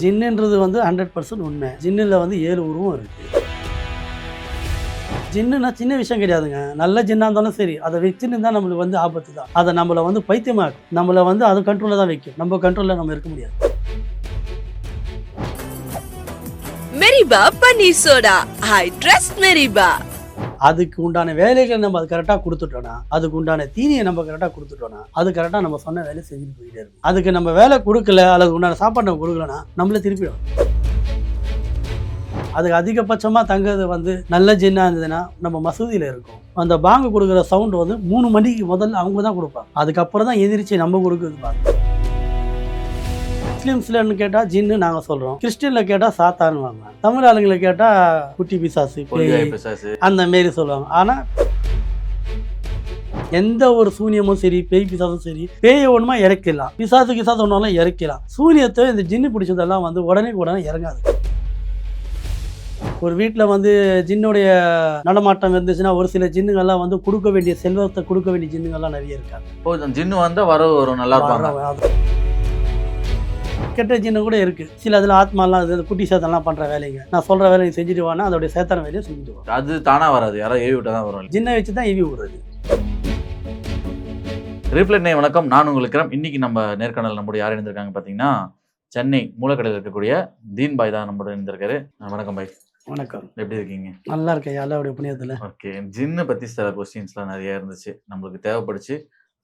ஜின்னுன்றது வந்து hundred percent உண்மை. ஜின்னில் வந்து ஏழு உருவம் இருக்குது ஜின்னுனா சின்ன விஷயம் கிடையாதுங்க. நல்ல ஜின்னாக இருந்தாலும் சரி அதை வச்சுன்னு இருந்தால் நம்மளுக்கு வந்து ஆபத்து தான். அதை நம்மளை வந்து பைத்தியமாக்கும். நம்மளை வந்து அது கண்ட்ரோலில் தான் வைக்கும். நம்ம கண்ட்ரோலில் நம்ம இருக்க முடியாது. மெரிபா பன்னீர் சோடா ஐ ட்ரஸ்ட் மெரிபா அதுக்கு உண்டான வேலைகளை நம்ம அது கரெக்டாக கொடுத்துட்டோன்னா அதுக்கு உண்டான தீனியை நம்ம கரெக்டாக கொடுத்துட்டோன்னா அது கரெக்டாக நம்ம சொன்ன வேலையை செஞ்சுட்டு போயிட்டே இருக்கும். அதுக்கு நம்ம வேலை கொடுக்கல அல்லது உண்டான சாப்பாடு நம்ம கொடுக்கலன்னா நம்மள திருப்பிடும். அதுக்கு அதிகபட்சமாக தங்குறது வந்து நல்ல ஜின்னாக இருந்ததுன்னா நம்ம மசூதியில் இருக்கும். அந்த பாங்கு கொடுக்குற சவுண்ட் வந்து மூணு மணிக்கு முதல்ல அவங்க தான் கொடுப்பாங்க. அதுக்கப்புறம் தான் எதிர்ச்சி நம்ம கொடுக்குறது பாருங்க. முஸ்லீம்ஸ்லன்னு கேட்டால் ஜின்னு நாங்கள் சொல்கிறோம் கிறிஸ்டினில் கேட்டால் சாத்தானுவாங்க தமிழ் ஆளுங்களை கேட்டால் குட்டி பிசாசு அந்த மாரி சொல்லுவாங்க. ஆனால் எந்த ஒரு சூனியமும் சரி பேய் பிசாசும் சரி பேயை ஒன்றுமா இறக்கலாம் பிசாசு கிசாசு ஒன்றாலும் இறக்கலாம் சூனியத்தை இந்த ஜின்னு பிடிச்சதெல்லாம் வந்து உடனே உடனே இறங்காது. ஒரு வீட்டில் வந்து ஜின்னுடைய நடமாட்டம் இருந்துச்சுன்னா ஒரு சில ஜின்னுங்கள்லாம் வந்து கொடுக்க வேண்டிய செல்வத்தை கொடுக்க வேண்டிய ஜின்னுங்கள்லாம் நிறைய இருக்காங்க. ஜின்னு வந்தா வரவு வரும் நல்லா இருப்பாங்க. வர- கெட்ட ஜின்னு கூட இருக்கு. சில அதில் ஆத்மாலாம் இது குட்டி சேத்தம்லாம் பண்ணுற வேலைங்க. நான் சொல்கிற வேலையை செஞ்சுட்டு வானா அதோடைய சேத்தன வேலையை செஞ்சுட்டு அது தானா வராது. யாராவது ஏவி விட்டா தான் வரும். ஜின்னை வச்சு தான் எவி விடுறது. ரீப்ளைட் நே வணக்கம். நான் உங்களுக்கு. இன்னைக்கு நம்ம நேர்காணல் நம்முடைய யார் இருந்திருக்காங்க பார்த்தீங்கன்னா சென்னை மூலக்கடையில் இருக்கக்கூடிய தீன் பாய் தான் நம்மளோட இருந்திருக்காரு வணக்கம் பாய். வணக்கம். எப்படி இருக்கீங்க? நல்லா இருக்கேன். எல்லாருடைய புண்ணியத்தில்? ஓகே. ஜின்னு பற்றி சில கொஸ்டின்ஸ்லாம் நிறைய இருந்துச்சு. நம்மளுக்கு தேவைப்படுச்சு.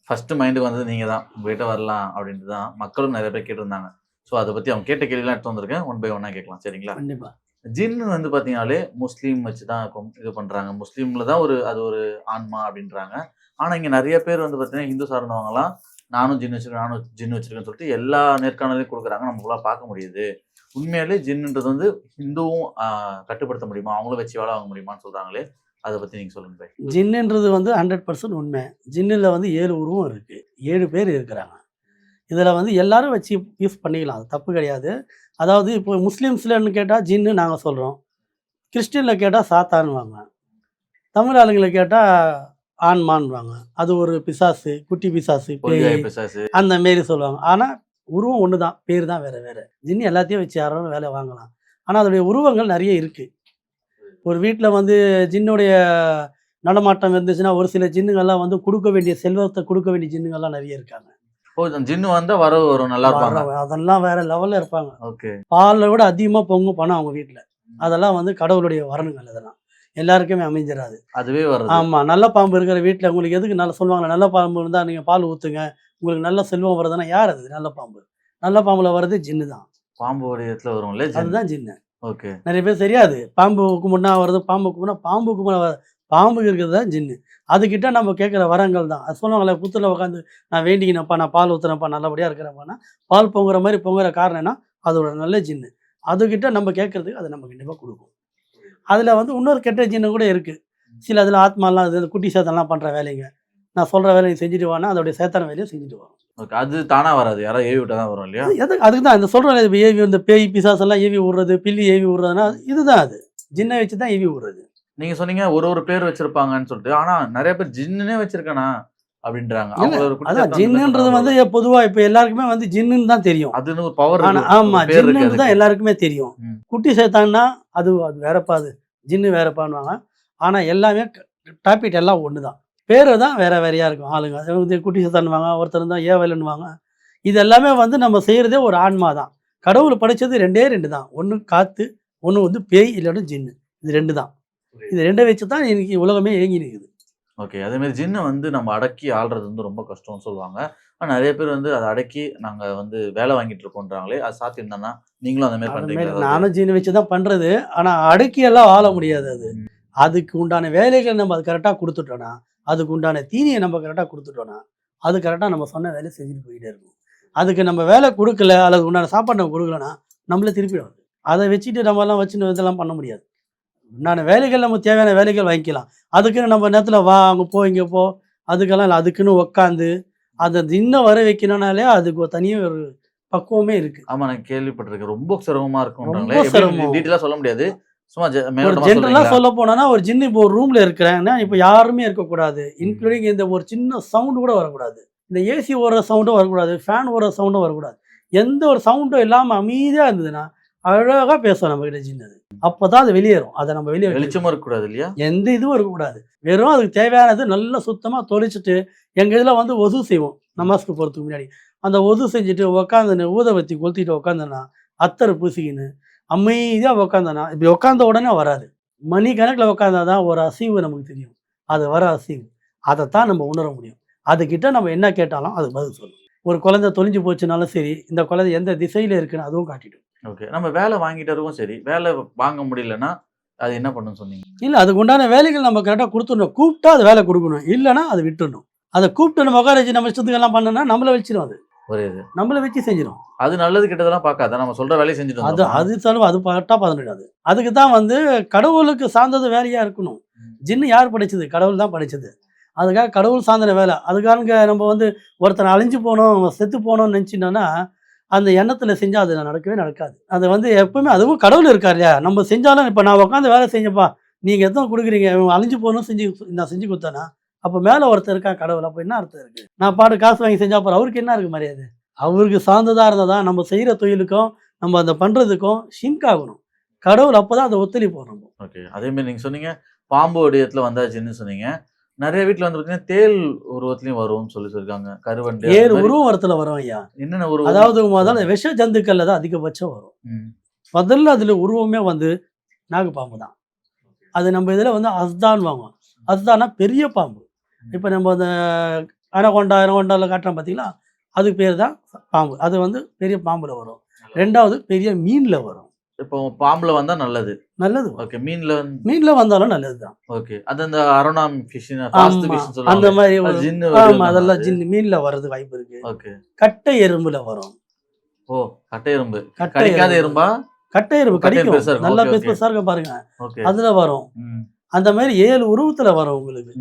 ஃபர்ஸ்ட் மைண்டுக்கு வந்தது நீங்கள் தான் உங்ககிட்ட வரலாம் அப்படின்ட்டு தான் மக்களும் நிறைய பேர் கேட்டிருந்தாங்க. ஸோ அதை பற்றி அவங்க கேட்ட கேள்விலாம் எடுத்து வந்திருக்கேன். ஒன் பை ஒன்னாக கேட்கலாம். சரிங்களா? கண்டிப்பா. ஜின்னு வந்து பார்த்தீங்கனாலே முஸ்லீம் வச்சு தான் இது பண்ணுறாங்க முஸ்லீமில் தான் ஒரு அது ஒரு ஆன்மா அப்படின்றாங்க. ஆனால் இங்கே நிறைய பேர் வந்து பார்த்தீங்கன்னா ஹிந்து சார்ந்தவங்கலாம் நானும் ஜின் வச்சிருக்கேன் நானும் ஜின் வச்சிருக்கேன்னு சொல்லிட்டு எல்லா நேர்காணலையும் கொடுக்குறாங்க. நம்மளால பார்க்க முடியுது. உண்மையிலே ஜின்னுன்றது வந்து ஹிந்துவும் கட்டுப்படுத்த முடியுமா? அவங்களும் வச்சு வேலை வாங்க முடியுமான்னு சொல்கிறாங்களே அதை பற்றி நீங்கள் சொல்லுங்க ஜின்னுன்றது வந்து ஹண்ட்ரட் பர்சன்ட் உண்மை. ஜின்னில் வந்து ஏழு உருவம் இருக்குது ஏழு பேர் இருக்கிறாங்க. இதில் வந்து எல்லாரும் வச்சு யூஸ் பண்ணிக்கலாம் அது தப்பு கிடையாது. அதாவது இப்போ முஸ்லீம்ஸ்லன்னு கேட்டால் ஜின்னு நாங்கள் சொல்கிறோம் கிறிஸ்டினில் கேட்டால் சாத்தானுவாங்க தமிழ் ஆளுங்களை கேட்டால் ஆன்மான்வாங்க அது ஒரு பிசாசு குட்டி பிசாசு அந்த மாரி சொல்லுவாங்க. ஆனால் உருவம் ஒன்று தான் பேர் தான் வேறு வேறு. ஜின்னு எல்லாத்தையும் வச்சு யாரும் வேலை வாங்கலாம். ஆனால் அதோடைய உருவங்கள் நிறைய இருக்குது ஒரு வீட்டில் வந்து ஜின்னுடைய நடமாட்டம் இருந்துச்சுன்னா ஒரு சில ஜின்னுங்கள்லாம் வந்து கொடுக்க வேண்டிய செல்வத்தை கொடுக்க வேண்டிய ஜின்னுங்கள்லாம் நிறைய இருக்காங்க. ஜின்னு வந்தா வரவு வரும் நல்லா இருப்பாங்க. அதெல்லாம் வேற லெவலில் இருப்பாங்க. ஓகே. பாலில் விட அதிகமாக பொங்கும் பணம் அவங்க வீட்டில் அதெல்லாம் வந்து கடவுளுடைய வரணுங்கள் இதெல்லாம். எல்லாருக்குமே அமைஞ்சிடாது அதுவே வருது ஆமாம் நல்ல பாம்பு இருக்கிற வீட்டில் உங்களுக்கு எதுக்கு நல்ல சொல்லுவாங்க நல்ல பாம்பு இருந்தால் நீங்கள் பால் ஊற்றுங்க உங்களுக்கு நல்ல செல்வம் வருதுன்னா யார் அது? நல்ல பாம்பு. நல்ல பாம்புல வர்றது ஜின்னு தான். பாம்பு வடிவத்துல வரும்ல ஜின் அதுதான் ஜின்னு ஓகே. நிறைய பேர் தெரியாது. பாம்பு கும்பிட்னா வருது பாம்பு கும்பிட்னா பாம்பு கும்பிட வர பாம்புக்கு இருக்கிறது தான் ஜின்னு அதுக்கிட்ட நம்ம கேட்குற வரங்கள் தான். அது சொல்லுவாங்களே புத்துல உட்காந்து நான் வேண்டிக்கினப்பா நான் பால் ஊற்றுனப்பா நல்லபடியாக இருக்கிறப்பா பால் பொங்குற மாதிரி பொங்குற காரணம் என்ன? அதோட நல்ல ஜின்னு அதுக்கிட்ட நம்ம கேட்கறதுக்கு அதை நம்ம கண்டிப்பாக கொடுக்கும். அதில் வந்து இன்னொரு கெட்ட ஜின்னு கூட இருக்குது சில அதில் ஆத்மாலாம் இது குட்டி சேத்தம்லாம் பண்ணுற வேலைங்க. நான் சொல்கிற வேலையை செஞ்சுட்டு வானா அதோடைய சேத்தன வேலையை செஞ்சுட்டு வரும். ஓகே அது தானா வராது? யாராவது ஏவி விட்டா தான் வரும் இல்லையா? அது எது அதுக்கு தான் இந்த சொல்கிறேன் இப்போ ஏவி இந்த பேய் பிசாசு எல்லாம் ஏவி விடுறது பில்லி ஏவி விடுறதுன்னா இதுதான் அது. ஜின்னை வச்சு தான் ஏவி விடுறது. நீங்க சொன்னீங்க ஒரு ஒரு பேர் வச்சிருப்பாங்கன்னு சொல்லிட்டு. ஆனா நிறைய பேர் ஜின்னுனே வச்சிருக்கானா? அப்படின்றாங்க. அதான் ஜின்னுன்றது வந்து பொதுவா இப்போ எல்லாருக்குமே வந்து ஜின்னுன்னு தான் தெரியும். அதுன்னு ஒரு பவர் ஆமா ஜின்னுன்னு தான் எல்லாருக்குமே தெரியும். குட்டி சேத்தான்னா அது அது வேறப்பா அது ஜின்னு வேறப்பான்னுவாங்க. ஆனா எல்லாமே டாபிக் எல்லாம் ஒன்று தான் பேரு தான் வேற வேறையா இருக்கும். ஆளுங்க. அது குட்டி சேத்தான்னுவாங்க ஒருத்தர் தான் ஏவலன்னுவாங்க இது எல்லாமே வந்து நம்ம செய்யறதே ஒரு ஆன்மா தான். கடவுள் படைச்சது ரெண்டே ரெண்டு தான். ஒன்று காத்து ஒன்று வந்து பேய் இல்லைன்னா ஜின்னு. இது ரெண்டு தான். இது ரெண்டை வச்சு தான் இன்னைக்கு உலகமே இயங்கி நிற்குது ஓகே அதே மாதிரி ஜின்னை வந்து நம்ம அடக்கி ஆள்றது வந்து ரொம்ப கஷ்டம்னு சொல்லுவாங்க. ஆனா நிறைய பேர் வந்து அதை அடக்கி நாங்க வந்து வேலை வாங்கிட்டு இருக்கோன்றாங்களே அது சாத்தியம் தானா? நீங்களும் அந்த மாதிரி ஏதாவது? நானும் ஜீனை வச்சு தான் பண்ணுறது ஆனால் அடக்கியெல்லாம் வாழ முடியாது அது. அதுக்கு உண்டான வேலைகள் நம்ம அது கரெக்டாக கொடுத்துட்டோன்னா அதுக்கு உண்டான தீனியை நம்ம கரெக்டாக கொடுத்துட்டோன்னா அது கரெக்டாக நம்ம சொன்ன வேலையை செஞ்சுட்டு போயிட்டே இருக்கும். அதுக்கு நம்ம வேலை கொடுக்கல அல்லது உண்டான சாப்பாடு நம்ம கொடுக்கலன்னா நம்மளே திருப்பிடும் அது. அதை வச்சுட்டு நம்மலாம் வச்சுன்னு இதெல்லாம் பண்ண முடியாது. உண்டான வேலைகள் நம்ம தேவையான வேலைகள் வாங்கிக்கலாம். அதுக்குன்னு நம்ம நேரத்தில் வா அங்கே போ இங்கே போ. அதுக்கெல்லாம் இல்லை. அதுக்குன்னு உக்காந்து அதை இன்னும் வர வைக்கணும்னாலே அதுக்கு தனியாக ஒரு பக்குவமே இருக்குது ஆமா நான் கேள்விப்பட்டிருக்கேன். ரொம்ப சிரமமா சிரமம். டீட்டெயிலா சொல்ல முடியாது. சும்மா ஜெ- ஒரு மேலோட்டமா ஜென்ரலாக சொல்றீங்களா? சொல்ல போனோம்னா ஒரு ஜின்னு இப்போ ஒரு ரூம்ல இருக்கிறேன்னா இப்போ யாருமே இருக்கக்கூடாது. இன்க்ளூடிங் இந்த ஒரு சின்ன சவுண்டு கூட வரக்கூடாது. இந்த ஏசி ஓடுற சவுண்டும் வரக்கூடாது. ஃபேன் ஓடுற சவுண்டும் வரக்கூடாது. எந்த ஒரு சவுண்டும் இல்லாமல் அமைதியாக இருந்ததுன்னா அழகாக பேசும் நம்ம கிட்ட ஜின் அது அப்போ தான் அது வெளியேறும். அதை நம்ம வெளியே வெளிச்சம் வெளிச்சமும் இருக்கக்கூடாது இல்லையா? எந்த இதுவும் இருக்கக்கூடாது. வெறும் அதுக்கு தேவையானது நல்லா சுத்தமாக தொளிச்சிட்டு எங்கள் இதில் வந்து ஒது செய்வோம். நமாஸ்க்கு போகிறதுக்கு முன்னாடி. அந்த ஒது செஞ்சுட்டு உக்காந்துன்னு ஊதவத்தி கொளுத்திட்டு உக்காந்தனா அத்தரை பூசிக்கின்னு அமைதியாக உக்காந்தனா இப்படி உட்காந்த உடனே வராது. மணி கணக்கில் உட்காந்தாதான் ஒரு அசைவு நமக்கு தெரியும். அது வர அசைவு. அதைத்தான் நம்ம உணர முடியும். அதுக்கிட்ட நம்ம என்ன கேட்டாலும் அது பதில் சொல்லும். ஒரு குழந்தை தொலைஞ்சு போச்சுனாலும் சரி இந்த குழந்தை எந்த திசையில் இருக்குன்னு அதுவும் காட்டிடும். ஓகே நம்ம வேலை வாங்கிட்டு இருக்கோம் சரி வேலை வாங்க முடியலன்னா அது என்ன பண்ணுன்னு சொன்னீங்க? இல்லை அதுக்கு உண்டான வேலைகள் நம்ம கரெக்டாக கொடுத்துடணும். கூப்பிட்டா அது வேலை கொடுக்கணும். இல்லைன்னா அதை விட்டுடணும். அதை கூப்பிட்டு நம்ம உட்கார வச்சு நம்ம இஷ்டத்துக்கெல்லாம் பண்ணோம்னா நம்மளை வச்சிடும் அது. ஒரே இது நம்மளை வச்சு செஞ்சிடும் அது நல்லது கெட்டதெல்லாம் பார்க்காத. நம்ம சொல்ற வேலையை செஞ்சுட்டு அது? அது செலவு அது பட்டா பதினெட்டு அதுக்கு தான் வந்து கடவுளுக்கு சார்ந்தது வேலையாக இருக்கணும். ஜின்னு யார் படைச்சது? கடவுள் தான் படைச்சது. அதுக்காக கடவுள் சார்ந்த வேலை. அதுக்காக நம்ம வந்து ஒருத்தனை அழிஞ்சு போகணும் செத்து போகணும்னு நினச்சிட்டோன்னா அந்த எண்ணத்தில் செஞ்சால் அது நடக்கவே நடக்காது. அது வந்து எப்பவுமே அதுவும் கடவுள் இருக்கார் இல்லையா? நம்ம செஞ்சாலும் இப்போ நான் உட்காந்து வேலை செஞ்சப்பா நீங்கள் எதுவும் கொடுக்குறீங்க? அழிஞ்சு போகணும் செஞ்சு நான் செஞ்சு கொடுத்தேன்னா அப்போ மேலே ஒருத்தர் இருக்கான் கடவுள்? அப்போ என்ன அர்த்தம் இருக்குது நான் பாட்டு காசு வாங்கி செஞ்சால் அப்புறம் அவருக்கு என்ன இருக்குது மரியாதை? அவருக்கு சார்ந்ததாக இருந்தால் தான் நம்ம செய்கிற தொழிலுக்கும் நம்ம அந்த பண்ணுறதுக்கும் ஷிங்க் ஆகணும். கடவுள் அப்போ தான் அதை ஒத்துழைப்பு நம்ம. ஓகே அதேமாதிரி நீங்கள் சொன்னீங்க பாம்பு வடிவத்தில் வந்தாச்சுன்னு சொன்னீங்க. நிறைய வீட்ல வந்து பாத்தீங்கன்னா தேல் உருவத்திலயும் வரும்னு சொல்லி சொல்லிருக்காங்க. கருவண்டு மாதிரி உருவம் வரத்துல வரும் ஐயா. என்னென்ன உருவம் அதாவது முதல்ல விஷ ஜந்துக்கள்ல தான் அதிகபட்சம் வரும். முதல்ல அதுல உருவமே வந்து நாகப்பாம்பு தான். அது நம்ம இதுல வந்து அஸ்தான் வாங்குவோம். அஸ்தானா பெரிய பாம்பு. இப்போ நம்ம அந்த அனகொண்டா அனகொண்டாவில் காட்டுறோம் பார்த்தீங்களா அதுக்கு பேர் தான் பாம்பு. அது வந்து பெரிய பாம்புல வரும். ரெண்டாவது பெரிய மீன்ல வரும். இப்போ பாம்புல வந்தா நல்லது. நல்லது. ஓகே மீன்ல மீன்ல வந்தாலும் நல்லது தான் ஓகே அது அந்த அரோனா ஃபிஷ் அந்த மாதிரி ஜின்னு அதெல்லாம் ஜின்னு மீன்ல வர்றது வாய்ப்பு இருக்கு. ஓகே கட்டை எறும்புல வரும். ஓ கட்டை எறும்பு. கட்டை கடிக்காத எறும்பு. கட்டை எறும்பு கடிக்கும். இருக்கும். நல்லா பெருசு. பெருசா இருக்க பாருங்க. அதுல வரும். அந்த மாதிரி ஏழு உருவத்துல வரும் உங்களுக்கு.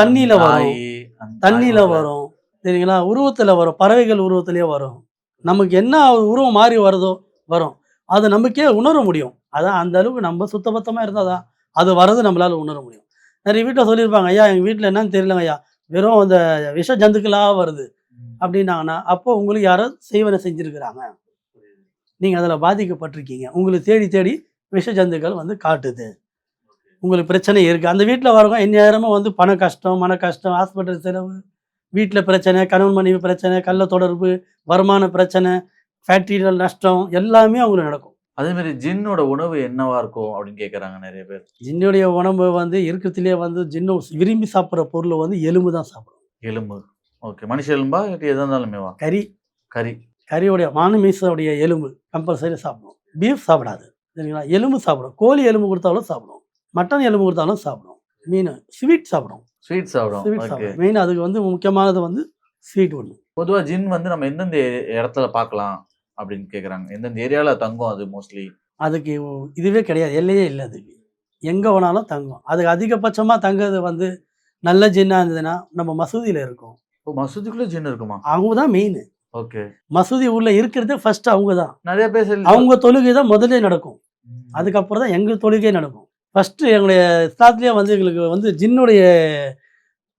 தண்ணியில வரும். தண்ணியில வரும். சரிங்களா? உருவத்துல வரும். பறவைகள் உருவத்திலேயே வரும். நமக்கு என்ன உருவம் மாறி வருதோ வரும். அது நமக்கே உணர முடியும். அதான் அந்த அளவுக்கு நம்ம சுத்தபத்தமா இருந்தாதான் அது வர்றது நம்மளால உணர முடியும். நிறைய வீட்டில் சொல்லியிருப்பாங்க ஐயா எங்க வீட்டில் என்னன்னு தெரியலங்க ஐயா. வெறும் அந்த விஷ ஜந்துக்களாக வருது. அப்படின்னாங்கன்னா அப்போ உங்களுக்கு யாரோ செய்வனை செஞ்சிருக்கிறாங்க. நீங்க அதுல பாதிக்கப்பட்டிருக்கீங்க. உங்களுக்கு தேடி தேடி விஷ ஜந்துக்கள் வந்து காட்டுது. உங்களுக்கு பிரச்சனை இருக்கு. அந்த வீட்டில் வரவங்க எந்நேரமும் வந்து பண கஷ்டம் மன கஷ்டம் ஹாஸ்பிட்டல் செலவு வீட்டில் பிரச்சனை கணவன் மனைவி பிரச்சனை கள்ள தொடர்பு வருமான பிரச்சனை ஃபேக்ட்ரியில் நஷ்டம் எல்லாமே அவங்களுக்கு நடக்கும். அதே மாதிரி ஜின்னோட உணவு என்னவா இருக்கும் அப்படின்னு கேக்குறாங்க நிறைய பேர். ஜின்னுடைய உணவு வந்து இருக்கிறதுலே வந்து ஜின்னு விரும்பி சாப்பிட்ற பொருள் வந்து எலும்பு தான் சாப்பிடும். எலும்பு. ஓகே. மனுஷ எலும்பா இல்லாட்டி எதா இருந்தாலுமேவா கறி. கறி. கறியோடைய மானுமீசோடைய எலும்பு கம்பல்சரி சாப்பிடும் பீஃப் சாப்பிடாது. சரிங்களா? எலும்பு சாப்பிடும் கோழி எலும்பு கொடுத்தாலும் சாப்பிடும் மட்டன் எலும்பு கொடுத்தாலும் சாப்பிடும் மீன் ஸ்வீட் சாப்பிடும் ஸ்வீட் சாப்பிடும். ஸ்வீட் சாப்பிடும் மெயின் அதுக்கு வந்து முக்கியமானது வந்து ஸ்வீட் ஒன்று பொதுவா ஜின் வந்து நம்ம எந்தெந்த இடத்துல பார்க்கலாம்? அப்படின்னு கேக்குறாங்க. எந்தெந்த ஏரியால தங்கும் அது மோஸ்ட்லி அதுக்கு இதுவே கிடையாது. எல்லையே இல்லை அதுக்கு எங்கே வேணாலும் தங்கும். அதுக்கு அதிகபட்சமாக தங்குறது வந்து நல்ல ஜின்னாக இருந்ததுன்னா நம்ம மசூதியில் இருக்கும். மசூதிக்குள்ள ஜின் இருக்குமா? அவங்க தான் மெயின் ஓகே மசூதி உள்ள இருக்கிறதே ஃபர்ஸ்ட் அவங்க தான் நிறைய பேர் அவங்க தொழுகை தான் முதல்ல நடக்கும். அதுக்கப்புறம் தான் எங்கள் தொழுகை நடக்கும். ஃபர்ஸ்ட் எங்களுடைய இஸ்லாத்துலேயே வந்து எங்களுக்கு வந்து ஜின்னுடைய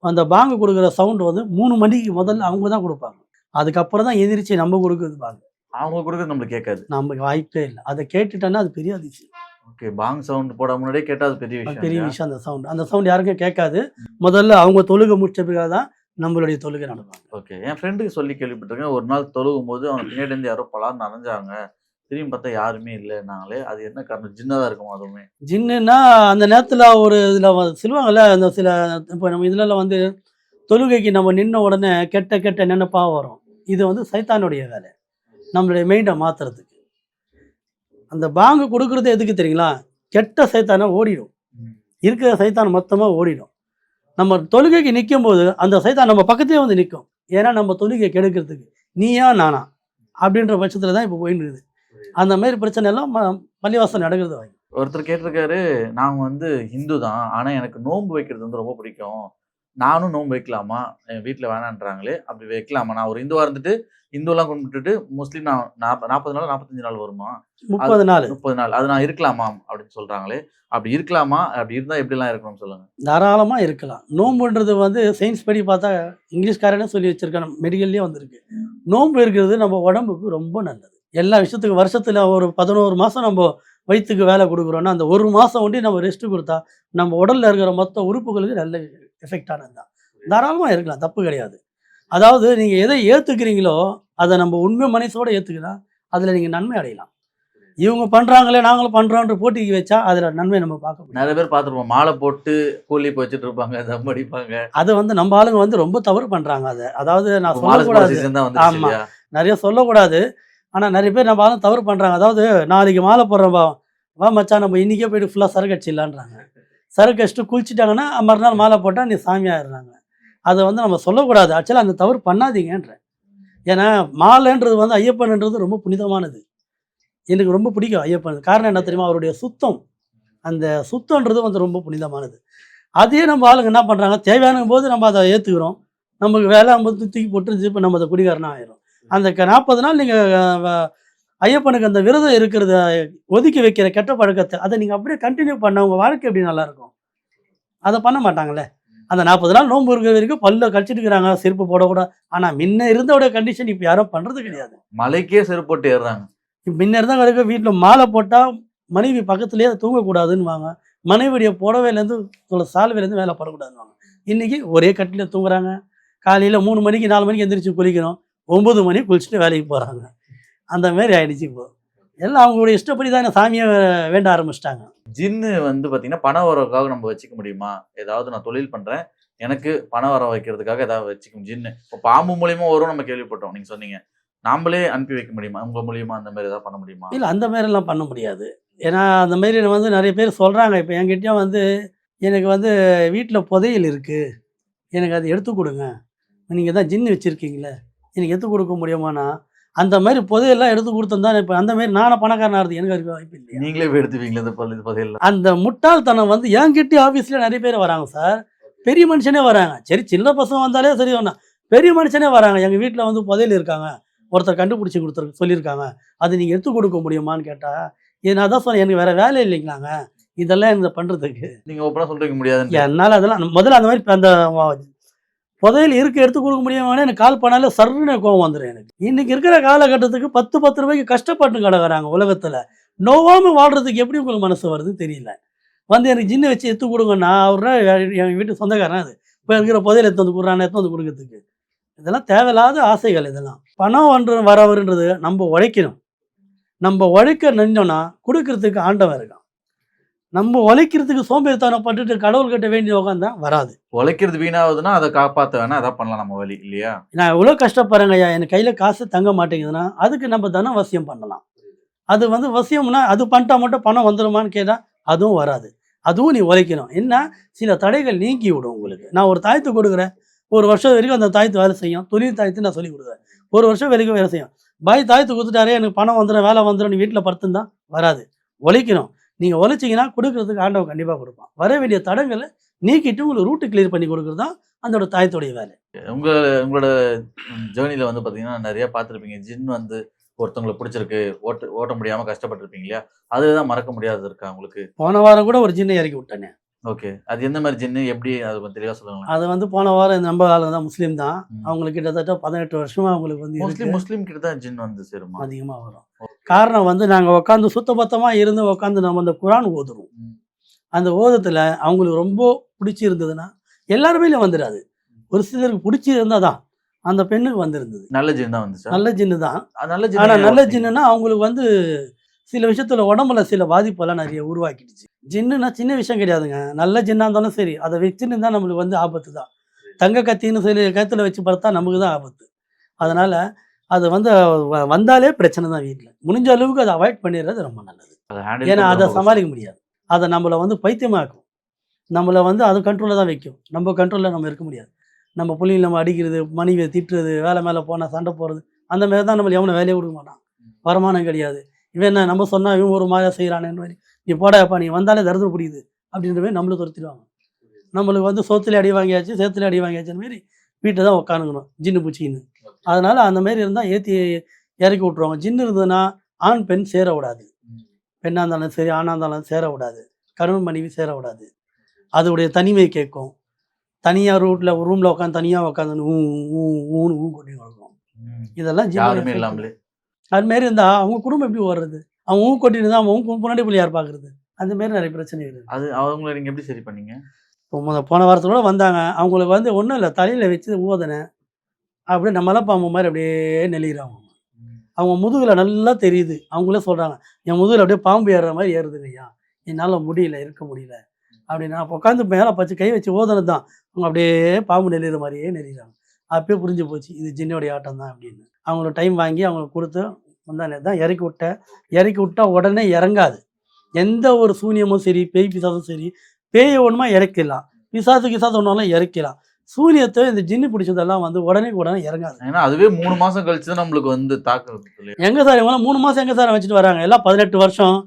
அந்த பாங்கு கொடுக்குற சவுண்ட் வந்து மூணு மணிக்கு முதல்ல அவங்க தான் கொடுப்பாங்க. அதுக்கப்புறம் தான் எதிர்ச்சி நம்ம கொடுக்குறது பாங்க. அவங்க கொடுக்கறது நம்மளுக்கு கேட்காது. நமக்கு வாய்ப்பே இல்லை. அதை கேட்டுட்டோன்னா அது பெரிய அதிசயம். ஓகே பாங் சவுண்ட் போட முன்னாடியே கேட்டா அது பெரிய விஷயம் பெரிய? விஷயம் அந்த சவுண்ட் அந்த சவுண்ட் யாருக்கும் கேட்காது. முதல்ல அவங்க தொழுகை முடிச்ச பிறகு தான் நம்மளுடைய தொழுகை நடப்பாங்க. ஓகே என் ஃப்ரெண்டுக்கு சொல்லி கேள்விப்பட்டிருக்கேன். ஒரு நாள் தொழுகும் போது அவன் பின்னாடி இருந்து யாரோ பலார் நனைஞ்சாங்க. திரும்பி பார்த்தா யாருமே இல்லைனாங்களே அது என்ன காரணம்? ஜின்னதா இருக்குமா அதுவுமே? ஜின்னுன்னா அந்த நேரத்தில் ஒரு இதில் சொல்லுவாங்கல்ல அந்த சில இப்போ நம்ம இதுலலாம் வந்து தொழுகைக்கு நம்ம நின்ன உடனே கெட்ட கெட்ட நினைப்பாக வரும். இது வந்து சைத்தானுடைய வேலை. நம்மளுடைய மைண்டை மாற்றுறதுக்கு அந்த பாங்கு கொடுக்குறது எதுக்கு தெரியுங்களா? கெட்ட சைத்தானை ஓடிடும். இருக்கிற சைத்தான் மொத்தமாக ஓடிடும். நம்ம தொழுகைக்கு நிற்கும் போது அந்த சைத்தான் நம்ம பக்கத்தே வந்து நிற்கும் ஏன்னா நம்ம தொழுகையை கெடுக்கிறதுக்கு நீயா நானா அப்படின்ற பட்சத்தில் தான் இப்போ போயின்னு அந்த மாதிரி பிரச்சனை எல்லாம் ம- நடக்கிறது வாங்கி. ஒருத்தர் கேட்டிருக்காரு நான் வந்து ஹிந்து தான் ஆனால் எனக்கு நோன்பு வைக்கிறது வந்து ரொம்ப பிடிக்கும். நானும் நோன்பு வைக்கலாமா? என் வீட்டில் வேணான்றாங்களே அப்படி வைக்கலாமா? நான் ஒரு இந்துவா இருந்துட்டு இந்துலாம் கும்பிட்டுட்டு முஸ்லீம் நான் நாற்ப- நாற்பது நாள் நாற்பத்தஞ்சு நாள் வருமா? முப்பது நாள். முப்பது நாள். அது நான் இருக்கலாமா அப்படின்னு சொல்றாங்களே அப்படி இருக்கலாமா? அப்படி இருந்தா எப்படிலாம் இருக்கணும்னு சொல்லுங்க. தாராளமாக இருக்கலாம். நோன்புன்றது வந்து சயின்ஸ் படி பார்த்தா இங்கிலீஷ்காரனே சொல்லி வச்சிருக்காங்க மெடிக்கல்லே வந்திருக்கு. நோன்பு இருக்கிறது நம்ம உடம்புக்கு ரொம்ப நல்லது. எல்லா விஷயத்துக்கு வருஷத்தில் ஒரு பதினோரு மாதம் நம்ம வயிற்றுக்கு வேலை கொடுக்குறோன்னா அந்த ஒரு மாதம் ஒண்டி நம்ம ரெஸ்ட் கொடுத்தா நம்ம உடலில் இருக்கிற மொத்த உறுப்புகளுக்கு நல்ல எஃபெக்ட் ஆனது தான் தாராளமாக இருக்கலாம் தப்பு கிடையாது. அதாவது நீங்கள் எதை ஏற்றுக்கிறீங்களோ அதை நம்ம உண்மை மனசோட ஏற்றுக்கினா அதில் நீங்கள் நன்மை அடையலாம். இவங்க பண்ணுறாங்களே நாங்களும் பண்ணுறோன்ற போட்டிக்கு வச்சா அதில் நன்மை நம்ம பார்க்க முடியும். நிறைய பேர் பார்த்துருப்போம் மாலை போட்டு கூலி வச்சுட்டு இருப்பாங்க தம் அடிப்பாங்க. அது வந்து நம்ம ஆளுங்க வந்து ரொம்ப தவறு பண்றாங்க அதை. அதாவது நான் சொல்லக்கூடாது. சீசன் தான் வந்துருச்சு ஆமா. இல்லையா? நிறைய சொல்லக்கூடாது. ஆனா நிறைய பேர் நம்ம ஆளுங்க தவறு பண்றாங்க. அதாவது நாளைக்கு மாலை போடுறோம் வா மச்சான் நம்ம இன்னைக்கே போயிட்டு ஃபுல்லா சரக்கு அடிச்சிடலான்றாங்க. சரக்கு அடிச்சுட்டு குளிச்சிட்டாங்கன்னா மறுநாள் மாலை போட்டால் நீ சாமி ஆயிடுறாங்க. அதை வந்து நம்ம சொல்லக்கூடாது. ஆக்சுவலாக அந்த தவறு பண்ணாதீங்கன்றேன். ஏன்னா மாலைன்றது வந்து ஐயப்பன்ன்றது ரொம்ப புனிதமானது. எனக்கு ரொம்ப பிடிக்கும் ஐயப்பன். காரணம் என்ன தெரியுமா? அவருடைய சுத்தம். அந்த சுத்தன்றது வந்து ரொம்ப புனிதமானது. அதையே நம்ம ஆளுங்க என்ன பண்ணுறாங்க தேவையான போது நம்ம அதை ஏற்றுக்கிறோம் நமக்கு வேலை போது தூக்கி போட்டு இப்போ நம்ம அதை குடிகாரனாக ஆயிரும் அந்த க- நாற்பது நாள் நீங்கள் ஐயப்பனுக்கு அந்த விரதம் இருக்கிறத ஒதுக்கி வைக்கிற கெட்ட பழக்கத்தை அதை நீங்கள் அப்படியே கண்டினியூ பண்ண உங்கள் வாழ்க்கை எப்படி நல்லா இருக்கும் அதை பண்ண மாட்டாங்களே? அந்த நாற்பது நாள் நோன்பு இருக்கிற வரைக்கும் பல்ல கழிச்சிட்டு இருக்கிறாங்க செருப்பு போடக்கூடாது. ஆனால் முன்ன இருந்தோட கண்டிஷன் இப்போ யாரும் பண்ணுறது கிடையாது. மலைக்கே செருப்பு போட்டு ஏறுறாங்க. இப்ப முன்ன இருந்தால் வரைக்கும் வீட்டில் மாலை போட்டால் மனைவி பக்கத்துலேயே தூங்கக்கூடாதுன்னு வாங்க மனைவிடைய புடவையிலேருந்து சால்வையிலேருந்து வேலை படக்கூடாதுன்னு வாங்க இன்றைக்கி ஒரே கட்டில தூங்குறாங்க. காலையில் மூணு மணிக்கு நாலு மணிக்கு எந்திரிச்சு குளிக்கணும் ஒம்பது மணிக்கு குளிச்சுட்டு வேலைக்கு போகிறாங்க அந்த மாதிரி ஆயிடுச்சு இப்போ. எல்லாம் அவங்களுடைய இஷ்டப்படி தானே சாமியை வேண்ட ஆரம்பிச்சிட்டாங்க. ஜின்னு வந்து பாத்தீங்கன்னா பண வரவுக்காக நம்ம வச்சுக்க முடியுமா? ஏதாவது நான் தொழில் பண்றேன் எனக்கு பண வர வைக்கிறதுக்காக ஏதாவது வச்சுக்கும் ஜின்னு இப்போ பாம்பு மூலியமா வரும் நம்ம கேள்விப்பட்டோம் நீங்க சொன்னீங்க. நாமளே அனுப்பி வைக்க முடியுமா? உங்க மூலியமா அந்த மாதிரி ஏதாவது பண்ண முடியுமா? இல்லை அந்த மாதிரிலாம் பண்ண முடியாது. ஏன்னா அந்த மாதிரி வந்து நிறைய பேர் சொல்கிறாங்க இப்போ என்கிட்டயும் வந்து எனக்கு வந்து வீட்டில் புதையல் இருக்குது எனக்கு அதை எடுத்து கொடுங்க. நீங்கள் தான் ஜின்னு வச்சுருக்கீங்களே. எனக்கு எடுத்து கொடுக்க முடியுமானா அந்த மாதிரி புதையெல்லாம் எடுத்து கொடுத்தா இப்போ அந்த மாதிரி நானும் பணக்காரனாக இருந்து எனக்கு இருக்க வாய்ப்பு இல்லையா? நீங்களே போய் எடுத்துவீங்களா இந்த பல்லு பதில் அந்த முட்டாள்தனம் வந்து என்கிட்ட ஆஃபீஸில் நிறைய பேர் வராங்க சார். பெரிய மனுஷனே வராங்க. சரி சின்ன பசங்க வந்தாலே சரி வேணாம் பெரிய மனுஷனே வராங்க. எங்கள் வீட்டில் வந்து புதையல் இருக்காங்க. ஒருத்தர் கண்டுபிடிச்சி கொடுத்துரு சொல்லியிருக்காங்க. அது நீங்கள் எடுத்து கொடுக்க முடியுமான்னு கேட்டால் இது நான் தான் சொன்னேன் எனக்கு வேறு வேலை இல்லைங்களாங்க. இதெல்லாம் எனக்கு பண்ணுறதுக்கு நீங்க ஓப்பனா சொல்லிக்க முடியாதுன்னு என்னால் அதெல்லாம் முதல்ல அந்த மாதிரி அந்த புதையல் இருக்க எடுத்து கொடுக்க முடியுமானே எனக்கு கால் பண்ணாலே சர்ன்னு கோவம் வந்துடும் எனக்கு. இன்னைக்கு இருக்கிற காலகட்டத்துக்கு பத்து பத்து ரூபாய்க்கு கஷ்டப்பட்டு கிடக்குறாங்க உலகத்தில். நோவாமல் வாழ்றதுக்கு எப்படி உங்களுக்கு மனசு வருது தெரியல. வந்து எனக்கு ஜின்ன வச்சு எடுத்து கொடுங்கண்ணா அவர்னா என் வீட்டு சொந்தக்காரன் அது. இப்போ இருக்கிற புதையல் எடுத்து வந்து கொடுறான்னு எடுத்து வந்து கொடுக்கறதுக்கு. இதெல்லாம் தேவையில்லாத ஆசைகள் இதெல்லாம். பணம் ஒன்று வரவருன்றது நம்ம உழைக்கணும். நம்ம உழைக்க நின்றோன்னா கொடுக்கறதுக்கு ஆண்டவன் இருக்கான். நம்ம உழைக்கிறதுக்கு சோம்பேறித்தனம் பட்டுட்டு கடவுள்கிட்ட வேண்டி உட்காந்தா வராது. உழைக்கிறது வீணாகுதுன்னா அதை காப்பாத்த வேணா அதான் பண்ணலாம் நம்ம வழி இல்லையா? நான் எவ்வளோ கஷ்டப்படுறேங்க ஐயா. எனக்கு கையில் காசு தங்க மாட்டேங்குதுன்னா அதுக்கு நம்ம தன வசியம் பண்ணலாம். அது வந்து வசியம்னா அது பண்ணிட்டா மட்டும் பணம் வந்துடுமான்னு கேட்டால் அதுவும் வராது. அதுவும் நீ உழைக்கணும். என்ன? சில தடைகள் நீக்கி விடும் உங்களுக்கு. நான் ஒரு தாயத்து கொடுக்குறேன். ஒரு வருஷம் வரைக்கும் அந்த தாயத்து வேலை செய்யும். தொழில் தாயத்து நான் சொல்லி கொடுக்குறேன். ஒரு வருஷம் வரைக்கும் வேலை செய்யும். பாய் தாயத்து கொடுத்துட்டாரே எனக்கு பணம் வந்துடும் வேலை வந்துடும் நீ வீட்டில் படுத்துந்தா வராது. உழைக்கணும். நீங்கள் உழைச்சிங்கன்னா கொடுக்கறதுக்கு ஆண்டவன் கண்டிப்பாக கொடுப்பான். வர வேண்டிய தடங்களை நீக்கிட்டு உங்களுக்கு ரூட்டு கிளியர் பண்ணி கொடுக்குறது தான் அதோட தாயத்துடைய வேலை. உங்க உங்களோட ஜேர்னில வந்து பாத்தீங்கன்னா நிறைய பார்த்துருப்பீங்க. ஜின் வந்து ஒருத்தவங்களை பிடிச்சிருக்கு ஓட்ட ஓட்ட முடியாம கஷ்டப்பட்டிருப்பீங்க இல்லையா? அதுதான் மறக்க முடியாதது இருக்கா உங்களுக்கு? போன வாரம் கூட ஒரு ஜின்னை இறக்கி விட்டேனே. ஓகே. அது எந்த மாதிரி ஜின்னு? எப்படி அதை கொஞ்சம் தெளிவா சொல்லுங்களேன். அது வந்து போன வாரம் நம்ம ஆளுங்க தான் முஸ்லீம் தான். அவங்களுக்கு கிட்டத்தட்ட பதினெட்டு வருஷமா அவங்களுக்கு வந்து முஸ்லீம். முஸ்லீம் கிட்ட தான் ஜின் வந்து சேருமா? அதிகமா வரும். காரணம் வந்து நாங்க உட்காந்து சுத்தபத்தமா இருந்து உட்காந்து நம்ம அந்த குரான் ஓதுறோம். அந்த ஓதத்துல அவங்களுக்கு ரொம்ப பிடிச்சி இருந்ததுன்னா எல்லாருமே வந்துடாது. ஒரு சிலருக்கு பிடிச்சி இருந்தா தான் அந்த பெண்ணுக்கு வந்திருந்தது. நல்ல ஜின் தான் வந்துச்சா? நல்ல ஜின்னு தான். நல்ல ஜின் ஆனா ஏன் நல்ல வந்தீங்க? ஜின்னுனா அவங்களுக்கு வந்து சில விஷயத்துல உடம்புல சில பாதிப்பெல்லாம் நிறைய உருவாக்கிடுச்சு. ஜின்னுனா சின்ன விஷயம் கிடையாதுங்க. நல்ல ஜின்னா இருந்தாலும் சரி அதை வச்சுன்னு தான் நம்மளுக்கு வந்து ஆபத்து தான். தங்க கத்தின்னு சொல்லி கத்துல வச்சு பார்த்தா நமக்கு தான் ஆபத்து. அதனால அது வந்து வந்தாலே பிரச்சனை தான் வீட்டில் முடிஞ்ச அளவுக்கு அதை அவாய்ட் பண்ணிடுறது ரொம்ப நல்லது. ஏன்னா அதை சமாளிக்க முடியாது. அதை நம்மளை வந்து பைத்தியமாக்கும். நம்மளை வந்து அது கண்ட்ரோலில் தான் வைக்கும். நம்ம கண்ட்ரோலில் நம்ம இருக்க முடியாது. நம்ம பிள்ளைங்க நம்ம அடிக்கிறது மனைவியை திட்டுறது வேலை மேலே போனால் சண்டை போகிறது அந்த மாதிரி தான் நம்மளை எவனை வேலையை கொடுக்க மாட்டான். வருமானம் கிடையாது. இவன் என்ன நம்ம சொன்னால் இவன் ஒரு மாதிரியா செய்கிறானேன்னு மாதிரி நீ போடாப்பா நீ வந்தாலே தருதம் புரியுது அப்படின்ற மாதிரி நம்மளை துரத்திடுவாங்க. நம்மளுக்கு வந்து சோத்துல அடி வாங்கியாச்சு சேத்துல அடி வாங்கியாச்சுன்னு மாரி வீட்டில் தான் உட்காந்துக்கணும் ஜின்னு பூச்சின்னு அதனால அந்த மாதிரி இருந்தால் ஏற்றி இறக்கி விட்ருவாங்க ஜின்னு இருந்ததுன்னா ஆண் பெண் சேர விடாது பெண்ணாக இருந்தாலும் சரி ஆணாக இருந்தாலும் சேர விடாது கணவன் மனைவி சேர விடாது அதோடைய தனிமை கேட்கும். தனியாக ரூட்டில் ரூமில் உட்காந்து தனியாக உட்காந்து ஊ ஊ ஊன்னு ஊ கொட்டி வளர்க்கும் இதெல்லாம். இல்லாமலே. அது மாரி இருந்தா அவங்க குடும்பம் எப்படி வர்றது அவன் ஊ கொட்டிட்டு இருந்தா அவன் முன்னாடி போய் யார் பார்க்கறது அந்த மாரி நிறைய பிரச்சனை இருக்குது அது அவங்கள நீங்க எப்படி சரி பண்ணீங்க? இப்போ போன வாரத்தோட வந்தாங்க. அவங்களுக்கு வந்து ஒன்றும் இல்லை தலையில் வச்சு ஊதுனேன் அப்படியே நம்மளாம் பாம்பு மாதிரி அப்படியே நெளிகிறாங்க அவங்க. முதுகில் நல்லா தெரியுது. அவங்களே சொல்கிறாங்க என் முதுகில் அப்படியே பாம்பு ஏறுற மாதிரி ஏறுதுங்க ஐயா. என்னால் முடியல இருக்க முடியல. அப்படின்னு. உட்காந்து மேலே பச்சு கை வச்சு ஓதுனது தான். அவங்க அப்படியே பாம்பு நெளிகிற மாதிரியே நெளிகிறாங்க அப்பயே புரிஞ்சு போச்சு இது ஜின்னோடைய ஆட்டம் தான் அப்படின்னு. அவங்களுக்கு டைம் வாங்கி அவங்களுக்கு கொடுத்து முந்தானே தான் இறக்கி விட்டேன் இறக்கி விட்டா உடனே இறங்காது. எந்த ஒரு சூனியமும் சரி பேய் பிசாசும் சரி பேயை ஒன்றுமா இறக்கிடலாம். பிசாசு கிசாசு ஒன்றாலும் இறக்கலாம் சூனியத்தை இந்த ஜின்னு பிடிச்சதெல்லாம் வந்து உடனே உடனே இறங்காது. ஏன்னா அதுவே மூணு மாசம் கழிச்சு தான் நம்மளுக்கு வந்து இல்லையா? எங்க சார் இவங்களாம் மூணு மாசம் எங்க சார் வச்சுட்டு வராங்க? எல்லாம் பதினெட்டு வருஷம்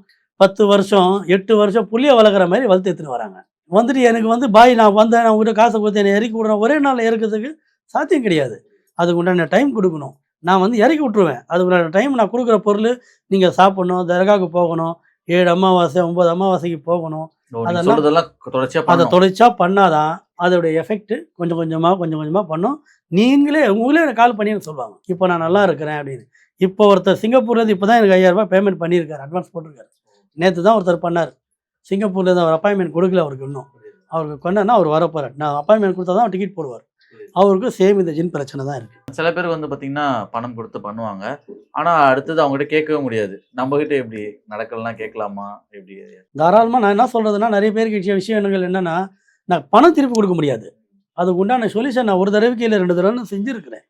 பத்து வருஷம் எட்டு வருஷம் புள்ளிய வளர்க்குற மாதிரி வளர்த்து எடுத்துட்டு வராங்க. வந்துட்டு எனக்கு வந்து பாய் நான் வந்தேன் நான் உங்ககிட்ட காசை கொடுத்து என்னை இறக்கி விடுறேன். ஒரே நாள் இறக்கிறதுக்கு சாத்தியம் கிடையாது. அதுக்கு உண்டான டைம் கொடுக்கணும். நான் வந்து இறக்கி விட்ருவேன் அதுக்கு டைம் நான் கொடுக்குற பொருள் நீங்கள் சாப்பிடணும் தர்காவுக்கு போகணும் ஏழு அமாவாசை ஒன்பது அமாவாசைக்கு போகணும். அதெல்லாம் அதை பண்ணணும். தொடர்ச்சா பண்ணாதான் அதோடைய எஃபெக்ட் கொஞ்சம் கொஞ்சமாக கொஞ்சம் கொஞ்சமாக பண்ணும். நீங்களே உங்களே எனக்கு கால் பண்ணி சொல்லுவாங்க. இப்போ நான் நல்லா இருக்கிறேன் அப்படின்னு. இப்போ ஒருத்தர் சிங்கப்பூர்லேருந்து இப்போ தான் எனக்கு ஐயாயிரம் ரூபாய் பேமெண்ட் பண்ணியிருக்காரு அட்வான்ஸ் போட்டிருக்காரு. நேற்று தான் ஒருத்தர் பண்ணார். சிங்கப்பூர்லேருந்து அவர் அப்பாயின்மெண்ட் கொடுக்கல அவருக்கு இன்னும். அவருக்கு கொண்டானா அவர் வரப்போறார். நான் அப்பாயின்மெண்ட் கொடுத்தா தான் டிக்கெட் போடுவார். அவருக்கும் சேம் இந்த ஜின் பிரச்சனை தான் இருக்குது சில பேர் வந்து பாத்தீங்கன்னா பணம் கொடுத்து பண்ணுவாங்க. ஆனா அடுத்தது அவங்க கிட்ட கேட்கவே முடியாது. நம்ம கிட்ட எப்படி நடக்கலாம் கேட்கலாமா? எப்படி? தாராளமாக நான் என்ன சொல்கிறதுனா நிறைய பேருக்கு விஷய விஷயங்கள் என்னென்னா நான் பணம் திருப்பி கொடுக்க முடியாது. அதுக்கு உண்டான சொல்யூஷன் நான் ஒரு தடவைக்கு இல்லை ரெண்டு தடவை செஞ்சுருக்கிறேன்.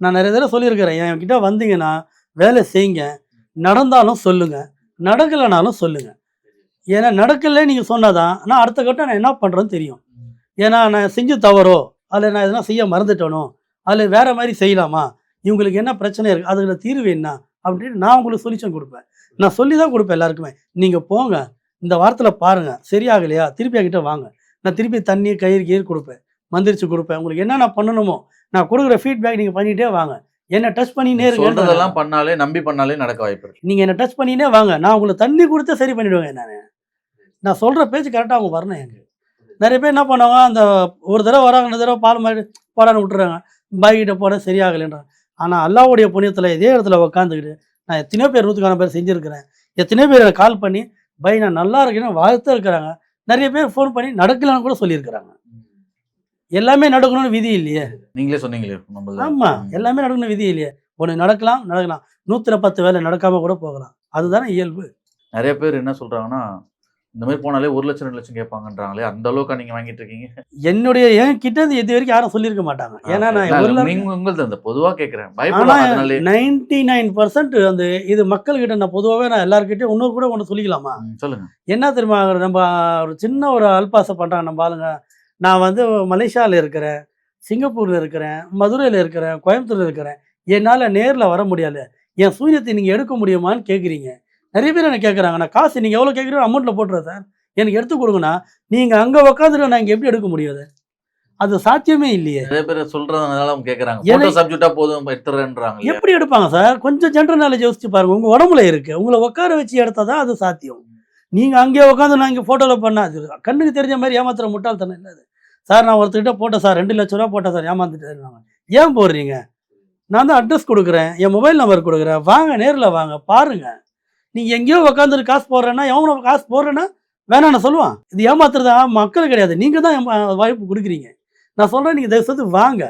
நான் நிறைய தடவை சொல்லியிருக்கிறேன். என்கிட்ட வந்தீங்கன்னா வேலை செய்யுங்க. நடந்தாலும் சொல்லுங்க. நடக்கலைனாலும் சொல்லுங்க. ஏன்னா நடக்கல நீங்கள் சொன்னாதான் நான் அடுத்த கட்டம் நான் என்ன பண்ணுறேன்னு தெரியும். ஏன்னா நான் செஞ்சு தவறோ அதில் நான் எதனா செய்ய மறந்துட்டேனோ அதில் வேற மாதிரி செய்யலாமா? இவங்களுக்கு என்ன பிரச்சனை இருக்குது அதுல தீர்வு என்ன? அப்படின்னு நான் உங்களுக்கு சொல்யூஷன் கொடுப்பேன். நான் சொல்லி தான் கொடுப்பேன் எல்லாருக்குமே. நீங்கள் போங்க. இந்த வாரத்தில் பாருங்க. சரியாகலையா? திருப்பி என்கிட்ட வாங்க. நான் திருப்பி தண்ணி கயிறு கயிறு கொடுப்பேன். மந்திரிச்சு கொடுப்பேன். உங்களுக்கு என்னென்ன பண்ணணுமோ நான் கொடுக்குற ஃபீட்பேக் நீங்கள் பண்ணிகிட்டே வாங்க. என்ன டச் பண்ணினே சொல்றதெல்லாம் இருங்க பண்ணாலே நம்பி பண்ணாலே நடக்க வாய்ப்பு இருக்கு. நீங்கள் என்ன டச் பண்ணினே வாங்க. நான் உங்களுக்கு தண்ணி கொடுத்து சரி பண்ணிவிடுவேன் நான். நான் சொல்கிற பேச்சு கரெக்டாக அவங்க வரணும் எனக்கு. நிறைய பேர் என்ன பண்ணுவாங்க அந்த ஒரு தடவை வராங்க ரெண்டு தடவை பால் மாதிரி போடான்னு விட்டுறாங்க. பாய்கிட்ட போட சரியாகலைன்றாங்க. ஆனால் அல்லாவுடைய புண்ணியத்தில் இதே இடத்துல உட்காந்துக்கிட்டு நான் எத்தனையோ பேர் நூற்றுக்கான பேர் செஞ்சுருக்கிறேன். எத்தனையோ பேர் கால் பண்ணி பை நான் நல்லா இருக்கேன்னு வாழ்த்து இருக்கிறாங்க. நிறைய பேர் ஃபோன் பண்ணி நடக்கலான்னு கூட சொல்லியிருக்கிறாங்க. எல்லாமே நடக்கணும்னு விதி இல்லையே. நீங்களே சொன்னீங்களே நம்ம ஆமா எல்லாமே நடக்கணும் விதி இல்லையே. ஒன்று நடக்கலாம் நடக்கலாம். நூற்றில் பத்து வேலை நடக்காம கூட போகலாம். அதுதானே இயல்பு. நிறைய பேர் என்ன சொல்றாங்கன்னா இந்த மாதிரி போனாலே ஒரு லட்சம் ரெண்டு லட்சம் கேட்பாங்கன்றாங்களே அந்த அளவுக்கு நீங்க வாங்கிட்டு இருக்கீங்க? என்னுடைய என் கிட்ட இருந்து இது வரைக்கும் யாரும் சொல்லியிருக்க மாட்டாங்க. ஏன்னா நான் நீங்க உங்களது அந்த பொதுவா கேக்குறேன். ஆனா பயப்படாம அதனாலே. நைன்டி நைன் பர்சன்ட் அந்த இது மக்கள்கிட்ட நான் பொதுவாகவே நான் எல்லாருக்கிட்டையும் இன்னொரு கூட ஒன்று சொல்லிக்கலாமா? சொல்லுங்க. என்ன தெரியுமா நம்ம ஒரு சின்ன ஒரு அல்பாசை பண்ணுறாங்க நம்ம ஆளுங்க. நான் வந்து மலேசியாவில் இருக்கிறேன் சிங்கப்பூரில் இருக்கிறேன் மதுரையில் இருக்கிறேன் கோயம்புத்தூரில் இருக்கிறேன். என்னால் நேரில் வர முடியல. என் சூரியத்தை நீங்கள் எடுக்க முடியுமான்னு கேட்குறீங்க நிறைய பேர் என்ன கேட்குறாங்க நான் காசு நீங்கள் எவ்வளோ கேட்குறீங்க அமௌண்ட்டில் போட்டுறேன் சார் எனக்கு எடுத்து கொடுங்கண்ணா. நீங்கள் அங்கே உட்காந்துட்டு நான் இங்கே எப்படி எடுக்க முடியாது அது? சாத்தியமே இல்லையே. நிறைய பேர் சொல்றதுனால அவங்க கேக்குறாங்க. ஏன்னா- போட்டோ சப்ஜெக்டா போதும் எடுத்துறேன்றாங்க? எப்படி எடுப்பாங்க சார் கொஞ்சம் ஜென்ரல் நாலேஜ் யோசிச்சு பாருங்க. உங்க உடம்புல இருக்கு. உங்களை உட்கார வச்சு எடுத்தா தான் அது சாத்தியம். நீங்க அங்கேயே உட்காந்து நான் இங்கே ஃபோட்டோவில் பண்ணா அது கண்ணுக்கு தெரிஞ்ச மாதிரி ஏமாத்துற முட்டாள்தனம் இல்லை அது. சார் நான் ஒருத்தர்கிட்ட போட்டேன் சார் ரெண்டு லட்ச ரூபா போட்டேன் சார் ஏமாந்துட்டேன் ஏன் போடுறீங்க? நான் தான் அட்ரஸ் கொடுக்குறேன். என் மொபைல் நம்பர் கொடுக்குறேன். வாங்க நேரில் வாங்க. பாருங்க. நீ எங்கேயோ உட்காந்துரு காசு போடுறேன்னா எவனோ காசு போடுறேன்னா வேணாம் சொல்லுவான். இது ஏமாத்துறதா? மக்கள் கிடையாது. நீங்கள் தான் ஏமா- வாய்ப்பு கொடுக்குறீங்க. நான் சொல்கிறேன் நீங்கள் தயவு செய்து வாங்க.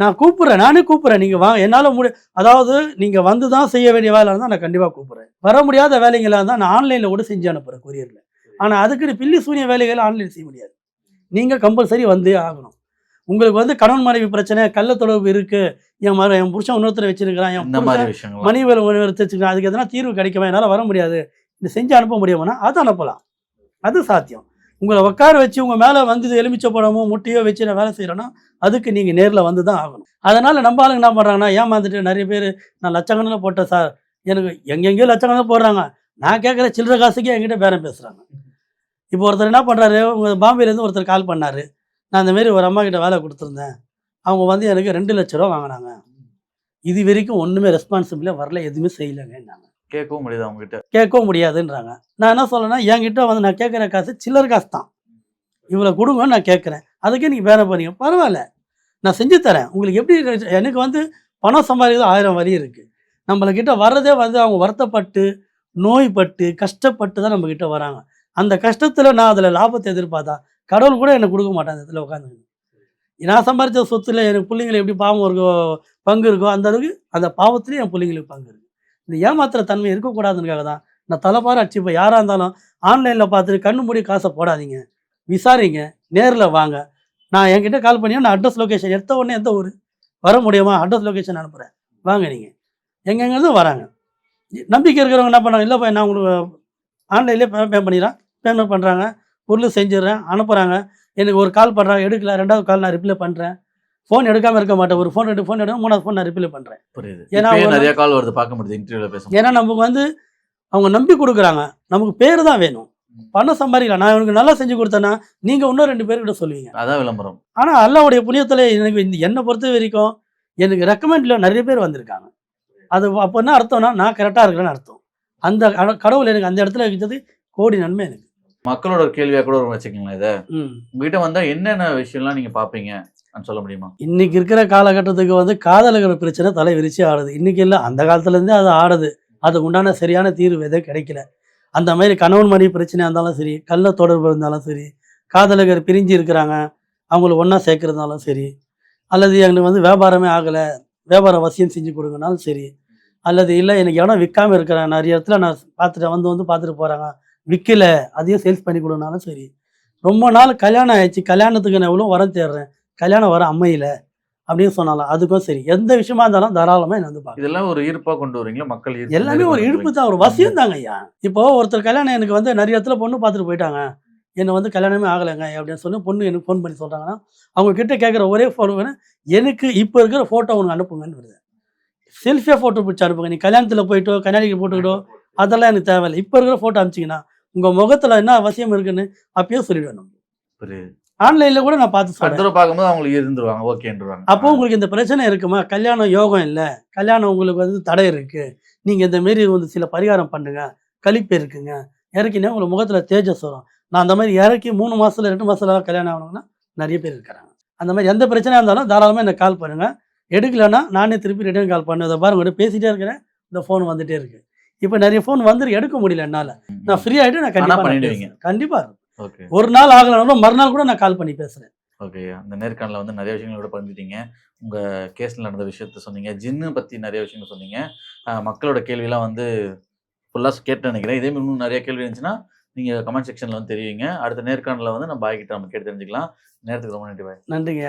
நான் கூப்பிட்றேன் நானே கூப்பிட்றேன். நீங்கள் வாங்க. என்னால் முடி அதாவது நீங்கள் வந்து தான் செய்ய வேண்டிய வேலை இருந்தால் நான் கண்டிப்பாக கூப்பிட்றேன். வர முடியாத வேலைங்களாக இருந்தால் நான் ஆன்லைனில் கூட செஞ்சு அனுப்புகிறேன் கொரியரில் ஆனால் அதுக்குன்னு பில்லி சூனிய வேலைகளை ஆன்லைன் செய்ய முடியாது. நீங்கள் கம்பல்சரி வந்தே ஆகணும். உங்களுக்கு வந்து கணவன் மனைவி பிரச்சனை கள்ள தொடர்பு இருக்கு. என் மர என் புருஷன் இன்னொருத்தரை வச்சிருக்கிறான் என் மனைவியில் ஒன்று வச்சுக்கலாம் அதுக்கு எதனா தீர்வு கிடைக்குமா? என்னால் வர முடியாது. இது செஞ்சு அனுப்ப முடியுமானா? அதை அனுப்பலாம். அது சாத்தியம். உங்களை உட்கார வச்சு உங்கள் மேலே வந்து எலுமிச்சை பழமோ முட்டையோ வச்சு நான் வேலை செய்கிறேன்னா அதுக்கு நீங்கள் நேரில் வந்து தான் ஆகணும். அதனால் நம்ம ஆளுங்க என்ன பண்ணுறாங்கன்னா ஏமாந்துட்டு நிறைய பேர் நான் லட்சக்கணக்கில் போட்டேன் சார். எனக்கு எங்கெங்கேயோ லட்சக்கணக்கில் போடுறாங்க. நான் கேட்குற சில்லற காசுக்கே என்கிட்ட பேரம் பேசுகிறாங்க இப்போ ஒருத்தர் என்ன பண்ணுறாரு உங்கள் பாம்பேலேருந்து ஒருத்தர் கால் பண்ணார். நான் இந்த மாதிரி ஒரு அம்மா கிட்ட வேலை கொடுத்துருந்தேன். அவங்க வந்து எனக்கு ரெண்டு லட்ச ரூபா வாங்கினாங்க. இது வரைக்கும் ஒன்றுமே ரெஸ்பான்சிபிளாக வரல எதுவுமே செய்யலைங்கன்னாங்க. கேட்கவும் முடியாது அவங்க கிட்ட கேட்கவும் முடியாதுன்றாங்க. நான் என்ன சொல்லணும்னா என்கிட்ட வந்து நான் கேட்குற காசு சில்லற காசு தான். இவ்வளோ கொடுங்கன்னு நான் கேட்குறேன். அதுக்கே நீங்கள் வேலை பண்ணீங்க. பரவாயில்ல. நான் செஞ்சு தரேன். உங்களுக்கு எப்படி? எனக்கு வந்து பணம் சம்பாதிக்கிறது ஆயிரம் வழி இருக்குது நம்மளக்கிட்ட வர்றதே வந்து அவங்க வருத்தப்பட்டு நோய்பட்டு கஷ்டப்பட்டு தான் நம்மக்கிட்ட வராங்க. அந்த கஷ்டத்தில் நான் அதில் லாபத்தை எதிர்பார்த்தா கடவுள் கூட எனக்கு கொடுக்க மாட்டேன் அந்த இடத்துல உட்காந்து நான் சம்பாதிச்ச சொத்துல எனக்கு பிள்ளைங்களை எப்படி பாவம் இருக்கோ பங்கு இருக்கோ அந்த அளவுக்கு அந்த பாவத்துலேயும் என் பிள்ளைங்களுக்கு பங்கு இருக்குது இந்த ஏமாத்துற தன்மை இருக்கக்கூடாதுன்றதுக்காக தான் நான் தலைப்பார அடிச்சுப்பேன். யாராக இருந்தாலும் ஆன்லைனில் பார்த்துட்டு கண்ணு மூடி காசை போடாதீங்க. விசாரிங்க நேரில் வாங்க. நான் என்கிட்ட கால் பண்ணியா நான் அட்ரஸ் லொக்கேஷன் எடுத்த உடனே எந்த ஊர் வர முடியுமா? அட்ரஸ் லொக்கேஷன் அனுப்புகிறேன் வாங்க நீங்கள் எங்கெங்கேருந்து வராங்க? நம்பிக்கை இருக்கிறவங்க என்ன பண்ணுறாங்க இல்லைப்பா நான் உங்களுக்கு ஆன்லைன்லேயே பே பே பண்ணிடுறேன். பேமெண்ட் பண்ணுறாங்க பொருள் செஞ்சிடுறேன் அனுப்புகிறாங்க எனக்கு ஒரு கால் பண்ணுறாங்க எடுக்கல ரெண்டாவது கால் நான் ரிப்ளை பண்ணுறேன் ஃபோன் எடுக்காமல் இருக்க மாட்டேன். ஒரு ஃபோன் எடுத்து ஃபோன் எடுக்க மூணாவது ஃபோன் நான் ரிப்ளை பண்ணுறேன் புரியுது. ஏன்னா நிறைய கால் வருது பார்க்க முடியுது இன்டர்வியூல பேசும் ஏன்னா நமக்கு வந்து அவங்க நம்பி கொடுக்குறாங்க. நமக்கு பேர் தான் வேணும். பணம் சம்பாதிக்கலாம். நான் இவனுக்கு நல்லா செஞ்சு கொடுத்தேன்னா நீங்கள் இன்னும் ரெண்டு பேர்கிட்ட சொல்லுவீங்க. அதான் விளம்பரம். ஆனால் அல்லாவுடைய புண்ணியத்தில் எனக்கு இந்த என்னை பொறுத்த வரைக்கும் எனக்கு ரெக்கமெண்டில் நிறைய பேர் வந்திருக்காங்க. அது அப்போ என்ன அர்த்தம்னா நான் கரெக்டாக இருக்கிறேன்னு அர்த்தம். அந்த கடவுள் எனக்கு அந்த இடத்துல இருக்கிறது கோடி நன்மை எனக்கு. மக்களோட ஒரு கேள்வியா கூட ஒரு வச்சுக்கீங்களேன் இதை. உங்ககிட்ட வந்தா என்னென்ன விஷயம்லாம் நீங்க பாப்பீங்க சொல்ல முடியுமா? இன்னைக்கு இருக்கிற காலகட்டத்துக்கு வந்து காதலுங்கிற பிரச்சனை தலை விரிச்சு ஆடுது. இன்னைக்கு இல்லை அந்த காலத்துலேருந்தே அது ஆடுது. அதுக்கு உண்டான சரியான தீர்வு எதுவும் கிடைக்கல. அந்த மாதிரி கணவன் மனைவி பிரச்சனையாக இருந்தாலும் சரி கள்ள தொடர்பு இருந்தாலும் சரி காதலகர் பிரிஞ்சு இருக்கிறாங்க அவங்கள ஒன்றா சேர்க்கறதுனாலும் சரி அல்லது எனக்கு வந்து வியாபாரமே ஆகலை வியாபார வசியம் செஞ்சு கொடுங்கனாலும் சரி அல்லது இல்லை எனக்கு இடம் விற்காம இருக்கிறேன் நிறைய இடத்துல நான் பார்த்துட்டு வந்து வந்து பார்த்துட்டு போகிறாங்க விற்கல அதையும் சேல்ஸ் பண்ணி கொடுனாலும் சரி. ரொம்ப நாள் கல்யாணம் ஆயிடுச்சு கல்யாணத்துக்கு நான் எவ்வளோ வரம் தேடுறேன் கல்யாணம் வர அமையல அப்படின்னு சொன்னாலும் அதுக்கும் சரி. எந்த விஷயமா இருந்தாலும் தாராளமாக என்ன வந்து பார்க்க இதெல்லாம் ஒரு ஈர்ப்பா கொண்டு வரீங்களா? மக்கள் ஈர்ப்பு எல்லாமே ஒரு வரீங்களா? தான் ஒரு வசியம் தாங்க ஐயா. இப்போ ஒருத்தர் கல்யாணம் எனக்கு வந்து நிறைய இடத்துல பொண்ணு பார்த்துட்டு போயிட்டாங்க. என்னை வந்து கல்யாணமே ஆகலைங்க அப்படின்னு சொல்லி பொண்ணு எனக்கு ஃபோன் பண்ணி சொல்கிறாங்கன்னா அவங்க கிட்ட கேட்குற ஒரே ஃபோன் எனக்கு இப்போ இருக்கிற ஃபோட்டோ ஒன்று அனுப்புங்கன்னு வருது. செல்ஃபியாக ஃபோட்டோ பிடிச்சி அனுப்புங்க. நீ கல்யாணத்தில் போயிட்டோ கண்ணாடிக்கு போட்டுக்கிட்டோ அதெல்லாம் எனக்கு தேவையில்லை. இப்போ இருக்கிற ஃபோட்டோ அனுப்பிச்சிங்கன்னா உங்கள் முகத்தில் என்ன அவசியம் இருக்குன்னு அப்பயே புரியுது. ஆன்லைனில் கூட நான் பார்த்து அடுத்த பார்க்கும்போது அவங்களுக்கு இருந்துருவாங்க ஓகேன்றுவாங்க அப்போ உங்களுக்கு இந்த பிரச்சனை இருக்குமா? கல்யாணம் யோகம் இல்லை. கல்யாணம் உங்களுக்கு வந்து தடை இருக்கு. நீங்க இந்த மாரி வந்து சில பரிகாரம் பண்ணுங்க. கழிப்பு இருக்குங்க. இறக்கினா உங்களுக்கு முகத்துல தேஜஸ் வரும். நான் அந்த மாதிரி இறக்கி மூணு மாசத்துல ரெண்டு மாசத்துல கல்யாணம் ஆகணும்னா நிறைய பேர் இருக்கிறாங்க அந்த மாதிரி எந்த பிரச்சனையா இருந்தாலும் தாராளமா எனக்கு கால் பண்ணுங்க. எடுக்கலைன்னா நானே திருப்பி ரிட்டர்ன் கால் பண்ணு அதை பாருங்க பேசிட்டே இருக்கிறேன். இந்த ஃபோன் வந்துட்டே இருக்கு. இப்போ நிறைய ஃபோன் வந்து எடுக்க முடியல என்னால. நான் ஃப்ரீ ஆயிட்டு நான் கண்டிப்பா நான் பண்ணிடுவீங்க. பேசுறேன். கண்டிப்பா ஓகே. ஒரு நாள் ஆகலைனாலும் மறுநாள் கூட நான் கால் பண்ணி பேசுறேன். ஓகே. அந்த நேர்காணல வந்து நிறைய விஷயங்கள் கூட பகிர்ந்துட்டீங்க. உங்க கேஸ்ல நடந்த விஷயத்த சொன்னீங்க. ஜின்னு பத்தி நிறைய விஷயங்கள் சொன்னீங்க. மக்களோட கேள்வியெல்லாம் வந்து ஃபுல்லா கேட்டு நினைக்கிறேன். இதே இன்னும் நிறைய கேள்வி இருந்துச்சுன்னா நீங்க கமெண்ட் செக்ஷன்ல வந்து தெரிவிங்க. அடுத்த நேர்காணல வந்து நம்ம பாய் கிட்ட நம்ம கேட்டு தெரிஞ்சுக்கலாம். நேரத்துக்கு ரொம்ப நன்றி பாய். நன்றிங்க.